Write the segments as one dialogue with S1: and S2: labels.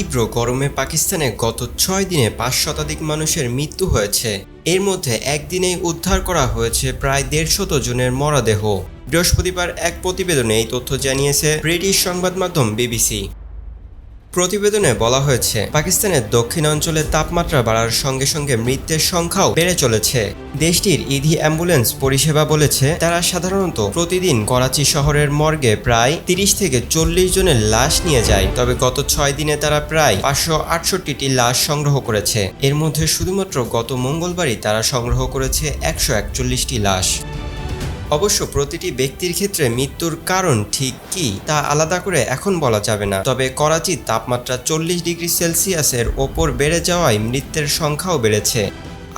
S1: তীব্র গরমে পাকিস্তানে গত ছয় দিনে পাঁচ শতাধিক মানুষের মৃত্যু হয়েছে। এর মধ্যে একদিনেই উদ্ধার করা হয়েছে প্রায় দেড়শত জনের মরাদেহ। বৃহস্পতিবার এক প্রতিবেদনে এই তথ্য জানিয়েছে ব্রিটিশ সংবাদ মাধ্যম বিবিসি। প্রতিবেদনে বলা হয়েছে, পাকিস্তানের দক্ষিণাঞ্চলে তাপমাত্রা বাড়ার সঙ্গে সঙ্গে মৃত্যুর সংখ্যাও বেড়ে চলেছে। দেশটির ইধি অ্যাম্বুলেন্স পরিষেবা বলেছে, তারা সাধারণত প্রতিদিন করাচি শহরের মর্গে প্রায় তিরিশ থেকে চল্লিশ জনের লাশ নিয়ে যায়, তবে গত ছয় দিনে তারা প্রায় পাঁচশো আটষট্টিটি লাশ সংগ্রহ করেছে। এর মধ্যে শুধুমাত্র গত মঙ্গলবারই তারা সংগ্রহ করেছে একশো একচল্লিশটি লাশ। অবশ্য প্রতিটি ব্যক্তির ক্ষেত্রে মৃত্যুর কারণ ঠিক কি তা আলাদা করে এখন বলা যাবে না। তবে করাচির তাপমাত্রা চল্লিশ ডিগ্রি সেলসিয়াসের ওপর বেড়ে যাওয়ায় মৃত্যুর সংখ্যাও বেড়েছে।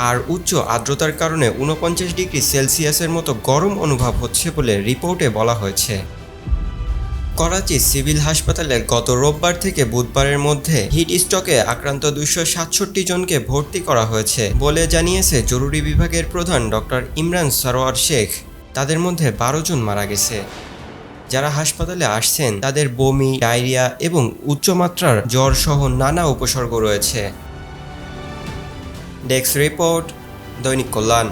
S1: আর উচ্চ আর্দ্রতার কারণে উনপঞ্চাশ ডিগ্রি সেলসিয়াসের মতো গরম অনুভব হচ্ছে বলে রিপোর্টে বলা হয়েছে। করাচি সিভিল হাসপাতালে গত রোববার থেকে বুধবারের মধ্যে হিট স্ট্রোকে আক্রান্ত দুশো সাতষট্টি জনকে ভর্তি করা হয়েছে বলে জানিয়েছে জরুরি বিভাগের প্রধান ডক্টর ইমরান সরোয়ার শেখ। তাদের মধ্যে বারো জন মারা গেছে। যারা হাসপাতালে আসছেন, তাদের বমি, ডায়রিয়া এবং উচ্চমাত্রার জ্বর সহ নানা উপসর্গ রয়েছে। ডেস্ক রিপোর্ট দৈনিক কল্যাণ।